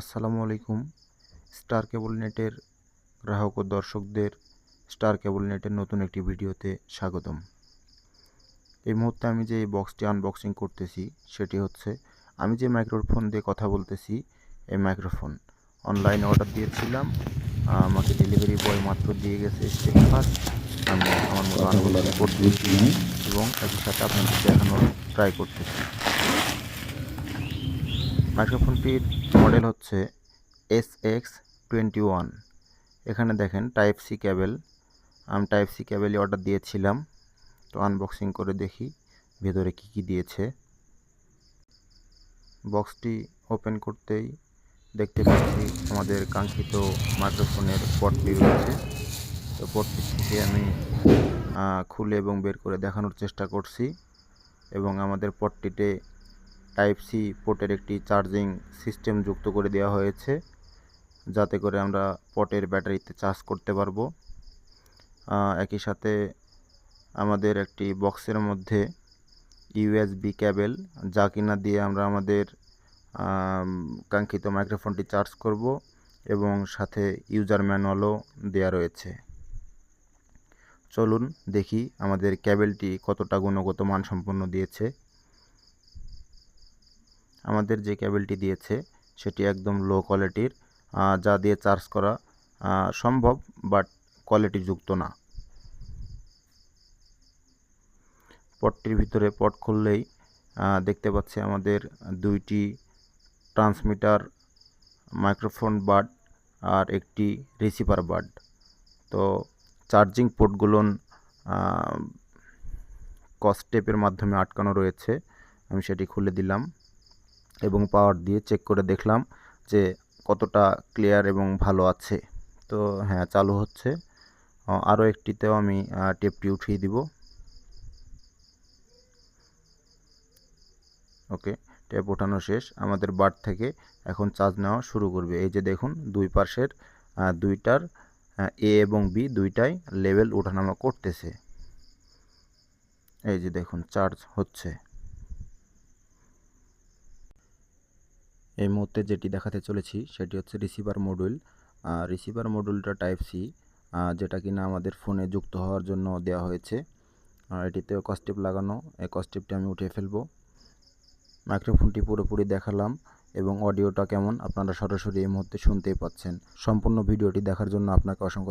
আসসালামু আলাইকুম। স্টার কেবল নেটের গ্রাহক ও দর্শকদের স্টার কেবল নেটের নতুন একটি ভিডিওতে স্বাগতম। এই মুহূর্তে আমি যে এই বক্সটি আনবক্সিং করতেছি সেটি হচ্ছে, আমি যে মাইক্রোফোন দিয়ে কথা বলতেছি, এই মাইক্রোফোন অনলাইনে অর্ডার দিয়েছিলাম আমাকে ডেলিভারি বয় মাত্র দিয়ে গেছে ফার্স্ট আমি আমার মতো আনবক্সিং করতেছি এবং একই সাথে আপনাদের দেখানোর ট্রাই করতেছি। মাইক্রোফোনটির মডেল হচ্ছে এস এক্স টোয়েন্টি ওয়ান এখানে দেখেন টাইপ সি ক্যাবেল আমি টাইপ সি ক্যাবেলই অর্ডার দিয়েছিলাম। তো আনবক্সিং করে দেখি ভেতরে কি কি দিয়েছে। বক্সটি ওপেন করতেই দেখতে পাচ্ছি আমাদের কাঙ্ক্ষিত মাইক্রোফোনের পটটি রয়েছে। তো পটটি থেকে আমি খুলে এবং বের করে দেখানোর চেষ্টা করছি। এবং আমাদের পটটিতে টাইপ সি পোর্টের একটি চার্জিং সিস্টেম যুক্ত করে দেওয়া হয়েছে যাতে করে আমরা পটের ব্যাটারিতে চার্জ করতে পারব। একই সাথে আমাদের একটি বক্সের মধ্যে ইউএসবি ক্যাবেল যা কিনা দিয়ে আমরা আমাদের আম, কাঙ্ক্ষিত মাইক্রোফোনটি চার্জ করব এবং সাথে ইউজার ম্যানুয়ালও দেওয়া রয়েছে। চলুন দেখি আমাদের ক্যাবেলটি কতটা গুণগত মানসম্পন্ন দিয়েছে। আমাদের যে কেবলটি দিয়েছে, সেটি একদম লো কোয়ালিটির যা দিয়ে চার্জ করা সম্ভব বাট কোয়ালিটিযুক্ত না। পটটির ভিতরে পট খুললেই দেখতে পাচ্ছি আমাদের দুইটি ট্রান্সমিটার মাইক্রোফোন বাড আর একটি রিসিভার বাড তো চার্জিং পোর্টগুলো কস্টেপের মাধ্যমে আটকানো রয়েছে, আমি সেটি খুলে দিলাম। এবং পাওয়ার দিয়ে চেক করে দেখলাম যে কতটা ক্লিয়ার এবং ভালো আছে। তো হ্যাঁ চালু হচ্ছে। আরও একটিতেও আমি টেপটি উঠিয়ে দিব। ওকে টেপ ওঠানো শেষ। আমাদের বার থেকে এখন চার্জ নেওয়া শুরু করবে। এই যে দেখুন, দুই পাশের দুইটার এ এবং বি দুইটাই লেভেল ওঠানামা করতেছে। এই যে দেখুন চার্জ হচ্ছে। এই মুহূর্তে যেটি দেখাতে চলেছি সেটি হচ্ছে রিসিভার মডিউল রিসিভার মডিউলটা টাইপ সি যেটা কিনা আমাদের ফোনে যুক্ত হওয়ার জন্য দেওয়া হয়েছে। আর এটিতে কস্টিপ লাগানো, এই কস্টিপটি আমি উঠিয়ে ফেলব। মাইক্রোফোনটি পুরোপুরি দেখালাম এবং অডিওটা কেমন আপনারা সরাসরি এই মুহূর্তে শুনতেই পাচ্ছেন। সম্পূর্ণ ভিডিওটি দেখার জন্য আপনাকে অসংখ্য